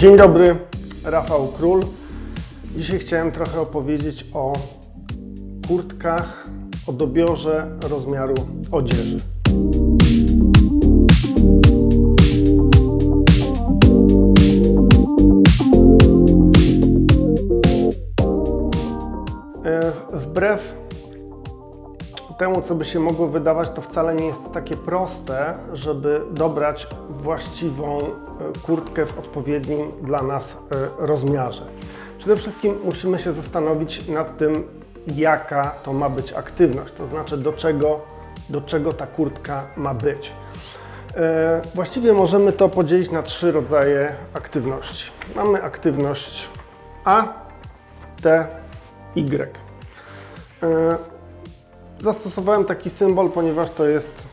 Dzień dobry, Rafał Król. Dzisiaj chciałem trochę opowiedzieć o kurtkach, o dobiorze rozmiaru odzieży. Co by się mogło wydawać, to wcale nie jest takie proste, żeby dobrać właściwą e, kurtkę w odpowiednim dla nas e, rozmiarze. Przede wszystkim musimy się zastanowić nad tym, jaka to ma być aktywność, to znaczy do czego, do czego ta kurtka ma być. E, Właściwie możemy to podzielić na trzy rodzaje aktywności. Mamy aktywność A, T, Y. Zastosowałem taki symbol, ponieważ to jest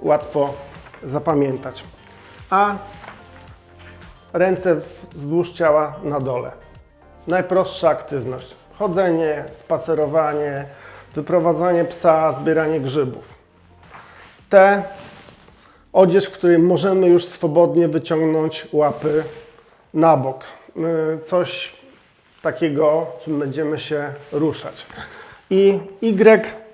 łatwo zapamiętać. A ręce wzdłuż ciała na dole. Najprostsza aktywność. Chodzenie, spacerowanie, wyprowadzanie psa, zbieranie grzybów. T odzież, w której możemy już swobodnie wyciągnąć łapy na bok. Y, Coś takiego, czym będziemy się ruszać. I Y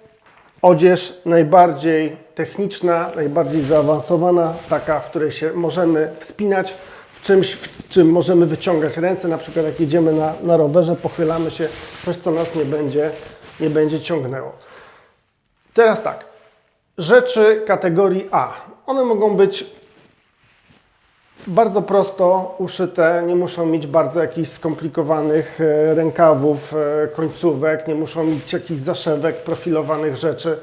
odzież najbardziej techniczna, najbardziej zaawansowana, taka, w której się możemy wspinać, w czymś, w czym możemy wyciągać ręce, na przykład jak jedziemy na, na rowerze, pochylamy się, coś co nas nie będzie, nie będzie ciągnęło. Teraz tak, rzeczy kategorii A. One mogą być bardzo prosto uszyte, nie muszą mieć bardzo jakichś skomplikowanych e, rękawów, e, końcówek, nie muszą mieć jakichś zaszewek, profilowanych rzeczy.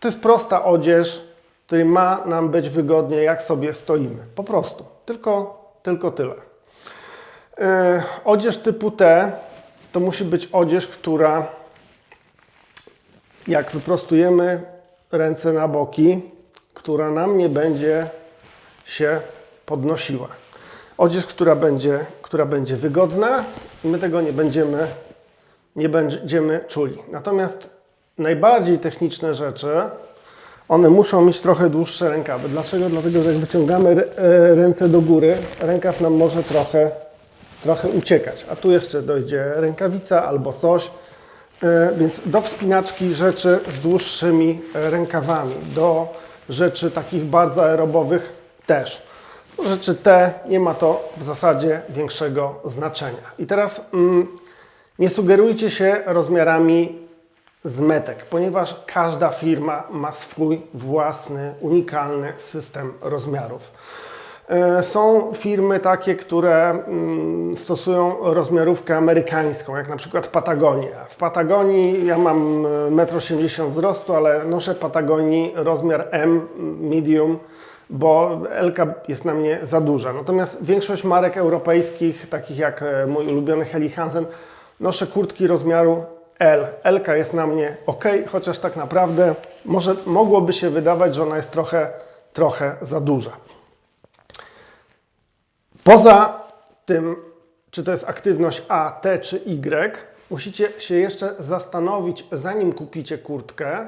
To jest prosta odzież, której ma nam być wygodnie, jak sobie stoimy. Po prostu. Tylko, tylko tyle. E, Odzież typu T to musi być odzież, która jak wyprostujemy ręce na boki, która nam nie będzie się podnosiła. Odzież, która będzie, która będzie wygodna i my tego nie będziemy, nie będziemy czuli. Natomiast najbardziej techniczne rzeczy, one muszą mieć trochę dłuższe rękawy. Dlaczego? Dlatego, że jak wyciągamy e, ręce do góry, rękaw nam może trochę, trochę uciekać. A tu jeszcze dojdzie rękawica albo coś. E, Więc do wspinaczki rzeczy z dłuższymi e, rękawami, do rzeczy takich bardzo aerobowych też. Rzeczy te nie ma to w zasadzie większego znaczenia. I teraz mm, nie sugerujcie się rozmiarami z metek, ponieważ każda firma ma swój własny, unikalny system rozmiarów. E, Są firmy takie, które mm, stosują rozmiarówkę amerykańską, jak na przykład Patagonia. W Patagonii ja mam e, 1,80 m wzrostu, ale noszę Patagonii rozmiar M, medium, bo L jest na mnie za duża. Natomiast większość marek europejskich, takich jak e, mój ulubiony Helly Hansen, noszę kurtki rozmiaru L. L jest na mnie ok, chociaż tak naprawdę może mogłoby się wydawać, że ona jest trochę, trochę za duża. Poza tym, czy to jest aktywność A, T czy Y, musicie się jeszcze zastanowić, zanim kupicie kurtkę,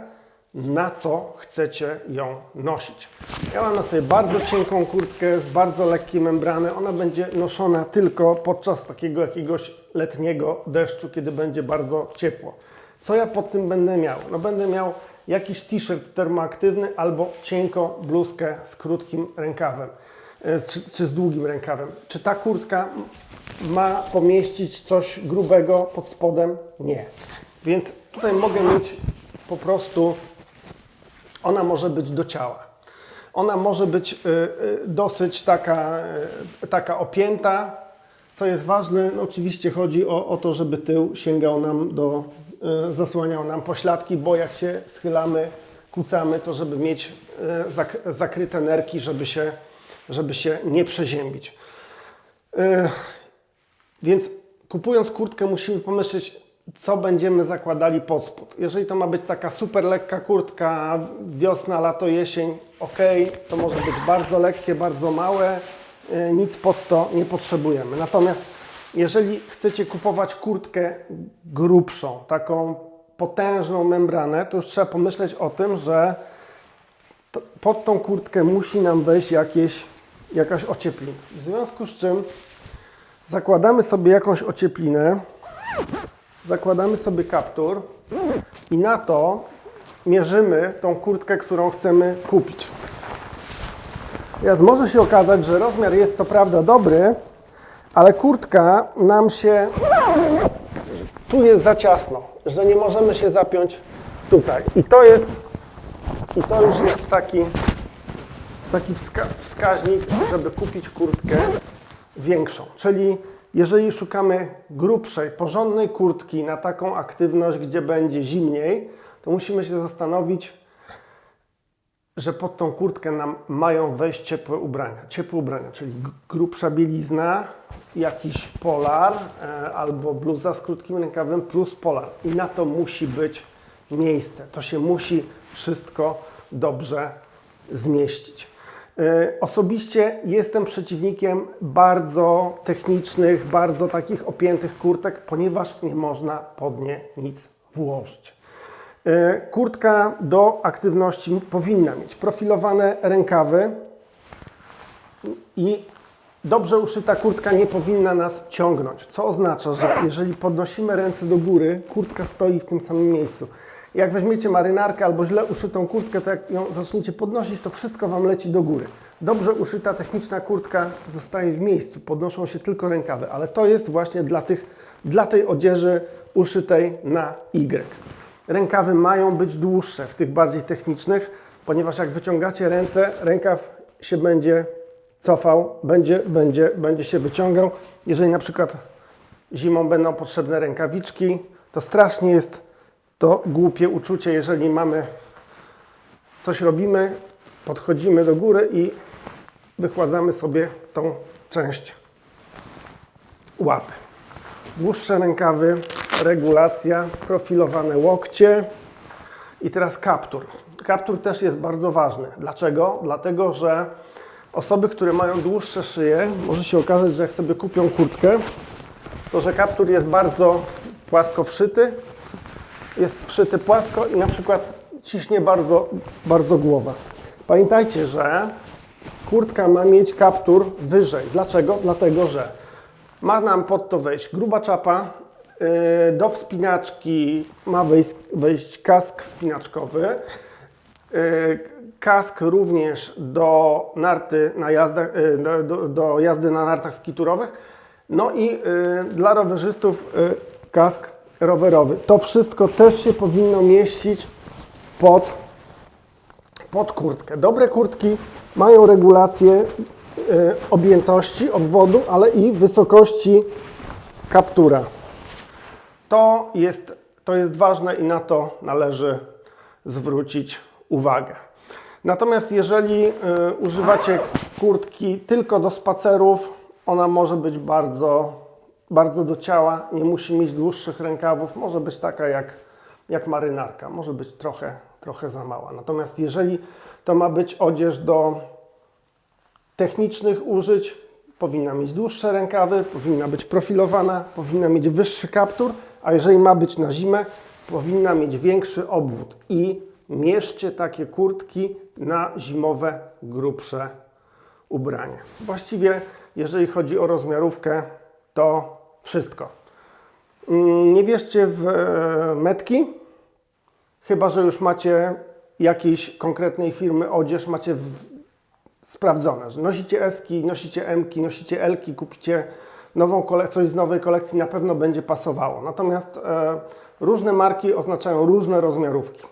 na co chcecie ją nosić. Ja mam na sobie bardzo cienką kurtkę z bardzo lekkiej membrany. Ona będzie noszona tylko podczas takiego jakiegoś letniego deszczu, kiedy będzie bardzo ciepło. Co ja pod tym będę miał? No będę miał jakiś t-shirt termoaktywny albo cienką bluzkę z krótkim rękawem e, czy, czy z długim rękawem. Czy ta kurtka ma pomieścić coś grubego pod spodem? Nie. Więc tutaj mogę mieć po prostu, ona może być do ciała. Ona może być y, y, dosyć taka, y, taka opięta. Co jest ważne, no oczywiście chodzi o, o to, żeby tył sięgał nam do, zasłaniał nam pośladki, bo jak się schylamy, kucamy, to żeby mieć zak, zakryte nerki, żeby się, żeby się nie przeziębić. Więc kupując kurtkę musimy pomyśleć, co będziemy zakładali pod spód. Jeżeli to ma być taka super lekka kurtka, wiosna, lato, jesień, ok, to może być bardzo lekkie, bardzo małe, y, nic pod to nie potrzebujemy. Natomiast jeżeli chcecie kupować kurtkę grubszą, taką potężną membranę, to już trzeba pomyśleć o tym, że pod tą kurtkę musi nam wejść jakieś jakaś ocieplina. W związku z czym zakładamy sobie jakąś ocieplinę, zakładamy sobie kaptur i na to mierzymy tą kurtkę, którą chcemy kupić. Teraz może się okazać, że rozmiar jest co prawda dobry, ale kurtka nam się tu jest za ciasno, że nie możemy się zapiąć tutaj. I to jest i to już jest taki taki wska wskaźnik, żeby kupić kurtkę większą. Czyli jeżeli szukamy grubszej, porządnej kurtki na taką aktywność, gdzie będzie zimniej, to musimy się zastanowić, że pod tą kurtkę nam mają wejść ciepłe ubrania. Ciepłe ubrania, czyli grubsza bielizna, jakiś polar e, albo bluza z krótkim rękawem plus polar. I na to musi być miejsce. To się musi wszystko dobrze zmieścić. E, Osobiście jestem przeciwnikiem bardzo technicznych, bardzo takich opiętych kurtek, ponieważ nie można pod nie nic włożyć. E, Kurtka do aktywności powinna mieć profilowane rękawy i dobrze uszyta kurtka nie powinna nas ciągnąć, co oznacza, że jeżeli podnosimy ręce do góry, kurtka stoi w tym samym miejscu. Jak weźmiecie marynarkę albo źle uszytą kurtkę, to jak ją zaczniecie podnosić, to wszystko Wam leci do góry. Dobrze uszyta techniczna kurtka zostaje w miejscu, podnoszą się tylko rękawy, ale to jest właśnie dla, tych, dla tej odzieży uszytej na Y. Rękawy mają być dłuższe w tych bardziej technicznych, ponieważ jak wyciągacie ręce, rękaw się będzie cofał, będzie, będzie, będzie się wyciągał. Jeżeli na przykład zimą będą potrzebne rękawiczki, to strasznie jest to głupie uczucie, jeżeli mamy coś robimy, podchodzimy do góry i wykładamy sobie tą część łapy. Dłuższe rękawy, regulacja, profilowane łokcie i teraz kaptur. Kaptur też jest bardzo ważny. Dlaczego? Dlatego, że osoby, które mają dłuższe szyje, może się okazać, że jak sobie kupią kurtkę, to że kaptur jest bardzo płasko wszyty, jest wszyty płasko i na przykład ciśnie bardzo, bardzo głowa. Pamiętajcie, że kurtka ma mieć kaptur wyżej. Dlaczego? Dlatego, że ma nam pod to wejść gruba czapa, yy, do wspinaczki ma wejść, wejść kask wspinaczkowy, yy, kask również do narty na jazdach, yy, do, do, do jazdy na nartach skiturowych, no i dla rowerzystów kask rowerowy. To wszystko też się powinno mieścić pod, pod kurtkę. Dobre kurtki mają regulację y, objętości obwodu, ale i wysokości kaptura. To jest, to jest ważne i na to należy zwrócić uwagę. Natomiast jeżeli y, używacie kurtki tylko do spacerów, ona może być bardzo, bardzo do ciała, nie musi mieć dłuższych rękawów, może być taka jak, jak marynarka, może być trochę, trochę za mała. Natomiast jeżeli to ma być odzież do technicznych użyć, powinna mieć dłuższe rękawy, powinna być profilowana, powinna mieć wyższy kaptur, a jeżeli ma być na zimę, powinna mieć większy obwód. I mierzcie takie kurtki na zimowe, grubsze ubranie. Właściwie, jeżeli chodzi o rozmiarówkę, to wszystko. Mm, Nie wierzcie w e, metki, chyba że już macie jakiejś konkretnej firmy odzież, macie w, sprawdzone, że nosicie eski, nosicie emki, nosicie elki, kupicie nową kole- coś z nowej kolekcji, na pewno będzie pasowało. Natomiast e, różne marki oznaczają różne rozmiarówki.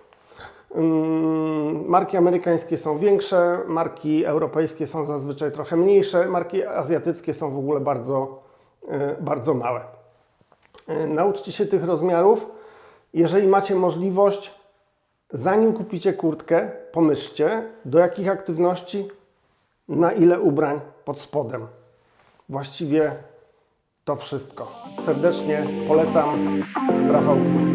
Ym, Marki amerykańskie są większe, marki europejskie są zazwyczaj trochę mniejsze, marki azjatyckie są w ogóle bardzo, bardzo małe. E, Nauczcie się tych rozmiarów. Jeżeli macie możliwość, zanim kupicie kurtkę, pomyślcie, do jakich aktywności, na ile ubrań pod spodem. Właściwie to wszystko. Serdecznie polecam. Rafał Król.